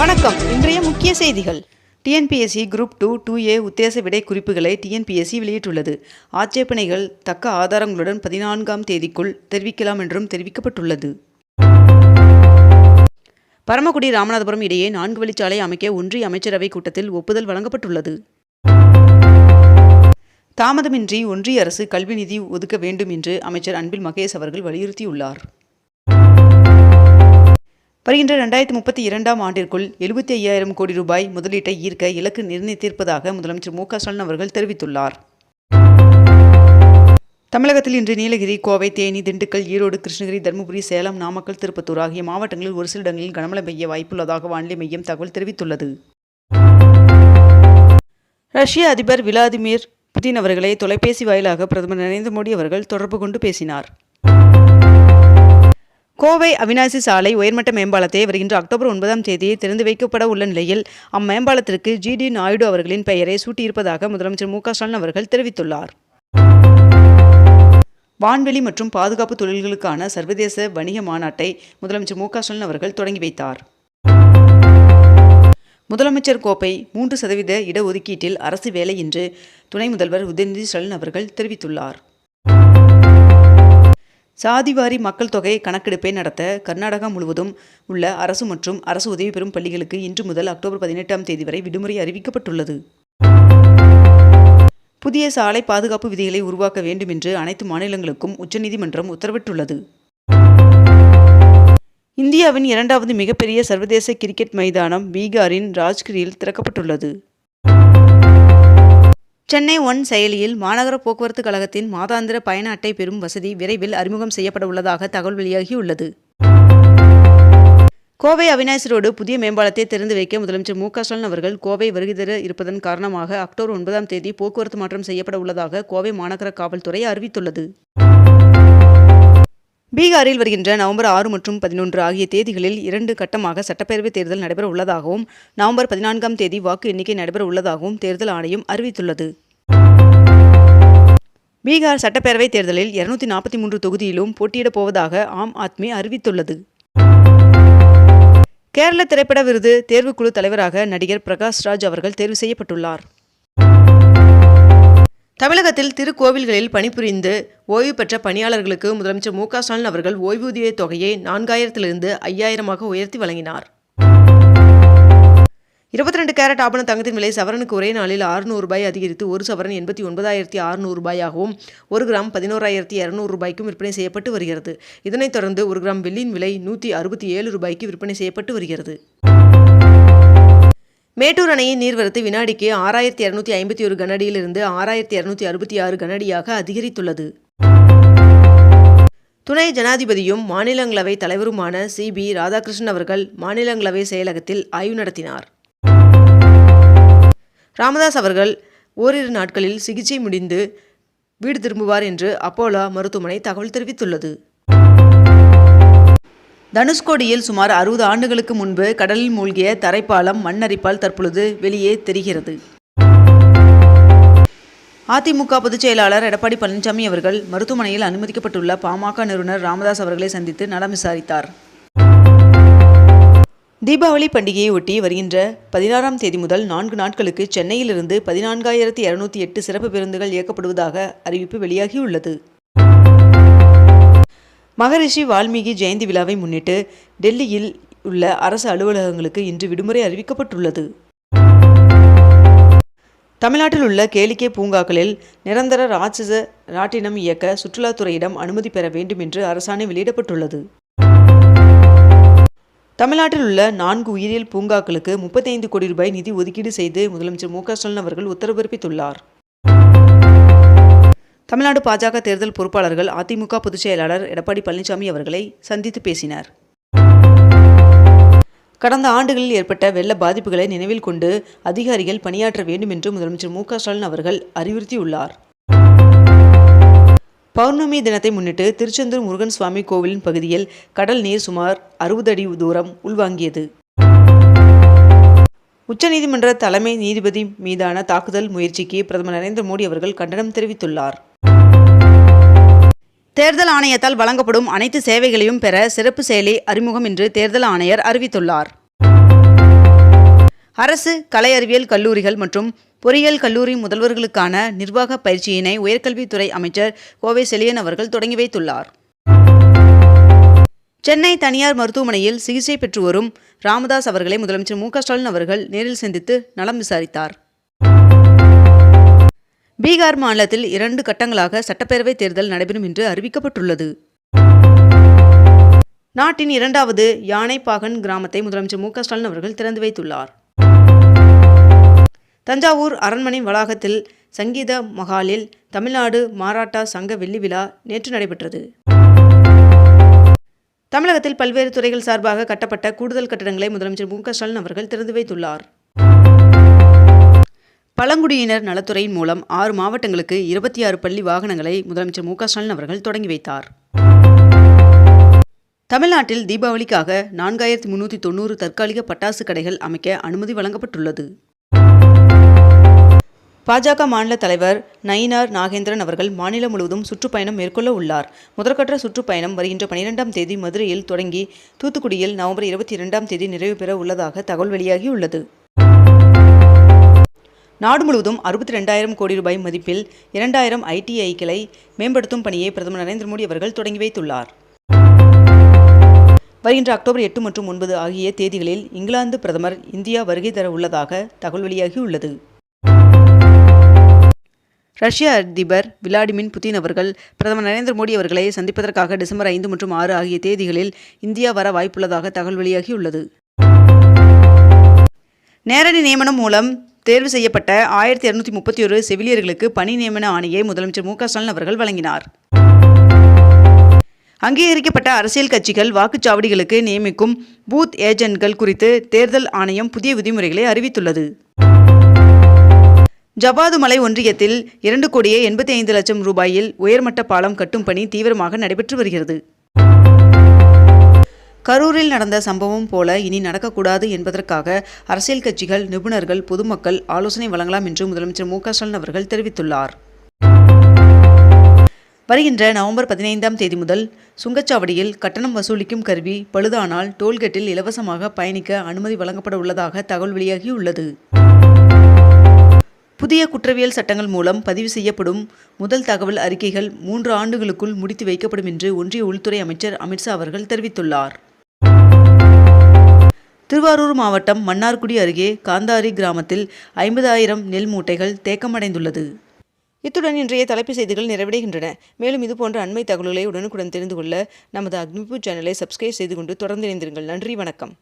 வணக்கம். இன்றைய முக்கிய செய்திகள். TNPSC group two two A உத்தேச விடை குறிப்புகளை டிஎன்பிஎஸ்சி வெளியிட்டுள்ளது. ஆட்சேபனைகள் தக்க ஆதாரங்களுடன் பதினான்காம் தேதிக்குள் தெரிவிக்கலாம் என்றும் தெரிவிக்கப்பட்டுள்ளது. பரமக்குடி ராமநாதபுரம் இடையே நான்கு வழிச்சாலை அமைக்க ஒன்றிய அமைச்சரவை கூட்டத்தில் ஒப்புதல் வழங்கப்பட்டுள்ளது. தாமதமின்றி ஒன்றிய அரசு கல்வி நிதி ஒதுக்க வேண்டும் என்று அமைச்சர் அன்பில் மகேஷ் அவர்கள் வலியுறுத்தியுள்ளார். வருகின்ற ரெண்டாயிரத்தி முப்பத்தி இரண்டாம் ஆண்டிற்குள் எழுபத்தி ஐயாயிரம் கோடி ரூபாய் முதலீட்டை ஈர்க்க இலக்கு நிர்ணயித்திருப்பதாக முதலமைச்சர் மு க ஸ்டாலின் அவர்கள் தெரிவித்துள்ளார். தமிழகத்தில் இன்று நீலகிரி கோவை தேனி திண்டுக்கல் ஈரோடு கிருஷ்ணகிரி தருமபுரி சேலம் நாமக்கல் திருப்பத்தூர் ஆகிய மாவட்டங்களில் ஒரு சில இடங்களில் கனமழை பெய்ய வாய்ப்புள்ளதாக வானிலை மையம் தகவல் தெரிவித்துள்ளது. ரஷ்ய அதிபர் விளாதிமிர் புதின் அவர்களை தொலைபேசி வாயிலாக பிரதமர் நரேந்திர மோடி அவர்கள் தொடர்பு கொண்டு பேசினார். கோவை அவினாசி சாலை உயர்மட்ட மேம்பாலத்தை வருகின்ற அக்டோபர் ஒன்பதாம் தேதி திறந்து வைக்கப்பட உள்ள நிலையில் அம்மேம்பாலத்திற்கு ஜி டி நாயுடு அவர்களின் பெயரை சூட்டியிருப்பதாக முதலமைச்சர் மு ஸ்டாலின் அவர்கள் தெரிவித்துள்ளார். வான்வெளி மற்றும் பாதுகாப்பு தொழில்களுக்கான சர்வதேச வணிக மாநாட்டை முதலமைச்சர் மு ஸ்டாலின் அவர்கள் தொடங்கி வைத்தார். முதலமைச்சர் கோப்பை மூன்று சதவீத இடஒதுக்கீட்டில் அரசு வேலை என்று துணை முதல்வர் உதயநிதி ஸ்டாலின் அவர்கள் தெரிவித்துள்ளார். சாதிவாரி மக்கள் தொகை கணக்கெடுப்பை நடத்த கர்நாடகா முழுவதும் உள்ள அரசு மற்றும் அரசு உதவி பெறும் பள்ளிகளுக்கு இன்று முதல் அக்டோபர் பதினெட்டாம் தேதி வரை விடுமுறை அறிவிக்கப்பட்டுள்ளது. புதிய சாலை பாதுகாப்பு விதிகளை உருவாக்க வேண்டும் என்று அனைத்து மாநிலங்களுக்கும் உச்சநீதிமன்றம் உத்தரவிட்டுள்ளது. இந்தியாவின் இரண்டாவது மிகப்பெரிய சர்வதேச கிரிக்கெட் மைதானம் பீகாரின் ராஜ்கிரியில் திறக்கப்பட்டுள்ளது. சென்னை ஒன் செயலியில் மாநகர போக்குவரத்து கழகத்தின் மாதாந்திர பயண அட்டை பெறும் வசதி விரைவில் அறிமுகம் செய்யப்பட உள்ளதாக தகவல் வெளியாகியுள்ளது. கோவை அவினாசி ரோடு புதிய மேம்பாலத்தை திறந்து வைக்க முதலமைச்சர் மு ஸ்டாலின் அவர்கள் கோவை வருகை தர இருப்பதன் காரணமாக அக்டோபர் ஒன்பதாம் தேதி போக்குவரத்து மாற்றம் செய்யப்பட உள்ளதாக கோவை மாநகர காவல்துறை அறிவித்துள்ளது. பீகாரில் வருகின்ற நவம்பர் ஆறு மற்றும் பதினொன்று ஆகிய தேதிகளில் இரண்டு கட்டமாக சட்டப்பேரவைத் தேர்தல் நடைபெற உள்ளதாகவும் நவம்பர் பதினான்காம் தேதி வாக்கு எண்ணிக்கை நடைபெற உள்ளதாகவும் தேர்தல் ஆணையம் அறிவித்துள்ளது. பீகார் சட்டப்பேரவைத் தேர்தலில் இருநூத்தி நாற்பத்தி மூன்று தொகுதியிலும் போட்டியிடப் போவதாக ஆம் ஆத்மி அறிவித்துள்ளது. கேரள திரைப்பட விருது தேர்வுக்குழு தலைவராக நடிகர் பிரகாஷ் ராஜ் அவர்கள் தேர்வு செய்யப்பட்டுள்ளார். தமிழகத்தில் திருக்கோவில்களில் பணிபுரிந்து ஓய்வு பெற்ற பணியாளர்களுக்கு முதலமைச்சர் மு க ஸ்டாலின் அவர்கள் ஓய்வூதிய தொகையை நான்காயிரத்திலிருந்து ஐயாயிரமாக உயர்த்தி வழங்கினார். இருபத்தி ரெண்டு கேரட் ஆபண தங்கத்தின் விலை சவரனுக்கு ஒரே நாளில் ஆறுநூறு ரூபாய் அதிகரித்து ஒரு சவரன் எண்பத்தி ஒன்பதாயிரத்தி அறுநூறு ரூபாயாகவும் ஒரு கிராம் பதினோராயிரத்தி இரநூறு ரூபாய்க்கும் விற்பனை செய்யப்பட்டு வருகிறது. இதனைத் தொடர்ந்து ஒரு கிராம் வெள்ளியின் விலை நூற்றி அறுபத்தி ஏழு ரூபாய்க்கு விற்பனை செய்யப்பட்டு வருகிறது. மேட்டூர் அணையின் நீர்வரத்து வினாடிக்கு ஆறாயிரத்தி இரநூத்தி ஐம்பத்தி ஒரு கனடியிலிருந்து ஆறாயிரத்தி இரநூத்தி அறுபத்தி ஆறு கனடியாக அதிகரித்துள்ளது. துணை ஜனாதிபதியும் மாநிலங்களவை தலைவருமான சி பி ராதாகிருஷ்ணன் அவர்கள் மாநிலங்களவை செயலகத்தில் ஆய்வு நடத்தினார். ராமதாஸ் அவர்கள் ஓரிரு நாட்களில் சிகிச்சை முடிந்து வீடு திரும்புவார் என்று அப்போலோ மருத்துவமனை தகவல் தெரிவித்துள்ளது. தனுஷ்கோடியில் சுமார் அறுபது ஆண்டுகளுக்கு முன்பு கடலில் மூழ்கிய தரைப்பாலம் மண்ணரிப்பால் தற்பொழுது வெளியே தெரிகிறது. அதிமுக பொதுச் செயலாளர் எடப்பாடி பழனிசாமி அவர்கள் மருத்துவமனையில் அனுமதிக்கப்பட்டுள்ள பாமக நிறுவனர் ராமதாஸ் அவர்களை சந்தித்து நலம் விசாரித்தார். தீபாவளி பண்டிகையை ஒட்டி வருகின்ற பதினாறாம் தேதி முதல் நான்கு நாட்களுக்கு சென்னையிலிருந்து பதினான்காயிரத்தி இருநூத்தி எட்டு சிறப்பு பேருந்துகள் இயக்கப்படுவதாக அறிவிப்பு வெளியாகியுள்ளது. மகரிஷி வால்மீகி ஜெயந்தி விழாவை முன்னிட்டு டெல்லியில் உள்ள அரசு அலுவலகங்களுக்கு இன்று விடுமுறை அறிவிக்கப்பட்டுள்ளது. தமிழ்நாட்டில் உள்ள கேளிக்கை பூங்காக்களில் நிரந்தர ராட்சச ராட்டினம் இயக்க சுற்றுலாத்துறையிடம் அனுமதி பெற வேண்டும் என்று அரசாணை வெளியிடப்பட்டுள்ளது. தமிழ்நாட்டில் உள்ள நான்கு உயிரியல் பூங்காக்களுக்கு முப்பத்தைந்து கோடி ரூபாய் நிதி ஒதுக்கீடு செய்து முதலமைச்சர் மு ஸ்டாலின் அவர்கள் உத்தரவு பிறப்பித்துள்ளார். தமிழ்நாடு பாஜக தேர்தல் பொறுப்பாளர்கள் அதிமுக பொதுச் செயலாளர் எடப்பாடி பழனிசாமி அவர்களை சந்தித்து பேசினர். கடந்த ஆண்டுகளில் ஏற்பட்ட வெள்ள பாதிப்புகளை நினைவில் கொண்டு அதிகாரிகள் பணியாற்ற வேண்டும் என்று முதலமைச்சர் மு ஸ்டாலின் அவர்கள் அறிவுறுத்தியுள்ளார். பௌர்ணமி தினத்தை முன்னிட்டு திருச்செந்தூர் முருகன் சுவாமி கோவிலின் பகுதியில் கடல் நீர் சுமார் அறுபது அடி தூரம் உள்வாங்கியது. உச்சநீதிமன்ற தலைமை நீதிபதி மீதான தாக்குதல் முயற்சிக்கு பிரதமர் நரேந்திர மோடி அவர்கள் கண்டனம் தெரிவித்துள்ளார். தேர்தல் ஆணையத்தால் வழங்கப்படும் அனைத்து சேவைகளையும் பெற சிறப்பு செயலி அறிமுகம் என்று தேர்தல் ஆணையர் அறிவித்துள்ளார். அரசு கலை அறிவியல் கல்லூரிகள் மற்றும் பொறியியல் கல்லூரி முதல்வர்களுக்கான நிர்வாக பயிற்சியினை உயர்கல்வித்துறை அமைச்சர் கோவை செலியன் அவர்கள் தொடங்கி வைத்துள்ளார். சென்னை தனியார் மருத்துவமனையில் சிகிச்சை பெற்று வரும் ராமதாஸ் அவர்களை முதலமைச்சர் மு ஸ்டாலின் அவர்கள் நேரில் சந்தித்து நலம் விசாரித்தார். பீகார் மாநிலத்தில் இரண்டு கட்டங்களாக சட்டப்பேரவைத் தேர்தல் நடைபெறும் என்று அறிவிக்கப்பட்டுள்ளது. நாட்டின் இரண்டாவது யானைப்பாகன் கிராமத்தை முதலமைச்சர் மு ஸ்டாலின் அவர்கள் திறந்து வைத்துள்ளார். தஞ்சாவூர் அரண்மனை வளாகத்தில் சங்கீத மகாலில் தமிழ்நாடு மாராட்டா சங்க வெள்ளி விழா நேற்று நடைபெற்றது. தமிழகத்தில் பல்வேறு துறைகள் சார்பாக கட்டப்பட்ட கூடுதல் கட்டடங்களை முதலமைச்சர் மு க ஸ்டாலின் அவர்கள் திறந்து வைத்துள்ளார். பழங்குடியினர் நலத்துறையின் மூலம் ஆறு மாவட்டங்களுக்கு இருபத்தி ஆறு பள்ளி வாகனங்களை முதலமைச்சர் மு க ஸ்டாலின் அவர்கள் தொடங்கி வைத்தார். தமிழ்நாட்டில் தீபாவளிக்காக நான்காயிரத்தி முன்னூற்றி தொண்ணூறு தற்காலிக பட்டாசு கடைகள் அமைக்க அனுமதி வழங்கப்பட்டுள்ளது. பாஜக மாநில தலைவர் நயினார் நாகேந்திரன் அவர்கள் மாநிலம் முழுவதும் சுற்றுப்பயணம் மேற்கொள்ள உள்ளார். முதற்கட்ட சுற்றுப்பயணம் வருகின்ற பனிரெண்டாம் தேதி மதுரையில் தொடங்கி தூத்துக்குடியில் நவம்பர் இருபத்தி இரண்டாம் தேதி நிறைவு பெற உள்ளதாக தகவல் வெளியாகியுள்ளது. நாடு முழுவதும் அறுபத்தி ரெண்டாயிரம் கோடி ரூபாய் மதிப்பில் இரண்டாயிரம் ஐடிஐக்களை மேம்படுத்தும் பணியை பிரதமர் நரேந்திர மோடி அவர்கள் தொடங்கி வைத்துள்ளார். வருகின்ற அக்டோபர் எட்டு மற்றும் ஒன்பது ஆகிய தேதிகளில் இங்கிலாந்து பிரதமர் இந்தியா வருகை தர உள்ளதாக தகவல் வெளியாகியுள்ளது. ரஷ்ய அதிபர் விளாடிமிர் புதின் அவர்கள் பிரதமர் நரேந்திர மோடி அவர்களை சந்திப்பதற்காக டிசம்பர் ஐந்து மற்றும் ஆறு ஆகிய தேதிகளில் இந்தியா வர வாய்ப்புள்ளதாக தகவல் வெளியாகியுள்ளது. நேரடி நியமனம் மூலம் தேர்வு செய்யப்பட்ட ஆயிரத்தி இருநூத்தி முப்பத்தி ஒரு செவிலியர்களுக்கு பணி நியமன ஆணையை முதலமைச்சர் மு க ஸ்டாலின் அவர்கள் வழங்கினார். அங்கீகரிக்கப்பட்ட அரசியல் கட்சிகள் வாக்குச்சாவடிகளுக்கு நியமிக்கும் பூத் ஏஜென்ட்கள் குறித்து தேர்தல் ஆணையம் புதிய விதிமுறைகளை அறிவித்துள்ளது. ஜபாது மலை ஒன்றியத்தில் இரண்டு கோடியே எண்பத்தி ஐந்து லட்சம் ரூபாயில் உயர்மட்ட பாலம் கட்டும் பணி தீவிரமாக நடைபெற்று வருகிறது. கரூரில் நடந்த சம்பவம் போல இனி நடக்கக்கூடாது என்பதற்காக அரசியல் கட்சிகள் நிபுணர்கள் பொதுமக்கள் ஆலோசனை வழங்கலாம் என்று முதலமைச்சர் மு ஸ்டாலின் அவர்கள் தெரிவித்துள்ளார். வருகின்ற நவம்பர் பதினைந்தாம் தேதி முதல் சுங்கச்சாவடியில் கட்டணம் வசூலிக்கும் கருவி பழுதானால் டோல்கேட்டில் இலவசமாக பயணிக்க அனுமதி வழங்கப்பட உள்ளதாக தகவல் வெளியாகியுள்ளது. புதிய குற்றவியல் சட்டங்கள் மூலம் பதிவு செய்யப்படும் முதல் தகவல் அறிக்கைகள் மூன்று ஆண்டுகளுக்குள் முடித்து வைக்கப்படும் என்று ஒன்றிய உள்துறை அமைச்சர் அமித்ஷா அவர்கள் தெரிவித்துள்ளார். திருவாரூர் மாவட்டம் மன்னார்குடி அருகே காந்தாரி கிராமத்தில் ஐம்பதாயிரம் நெல் மூட்டைகள் தேக்கமடைந்துள்ளது. இத்துடன் இன்றைய தலைப்பு செய்திகள் நிறைவடைகின்றன. மேலும் இதுபோன்ற அண்மை தகவல்களை உடனுக்குடன் தெரிந்து கொள்ள நமது அக்னிபூ சேனலை சப்ஸ்கிரைப் செய்து கொண்டு தொடர்ந்து இணைந்திருங்கள். நன்றி வணக்கம்.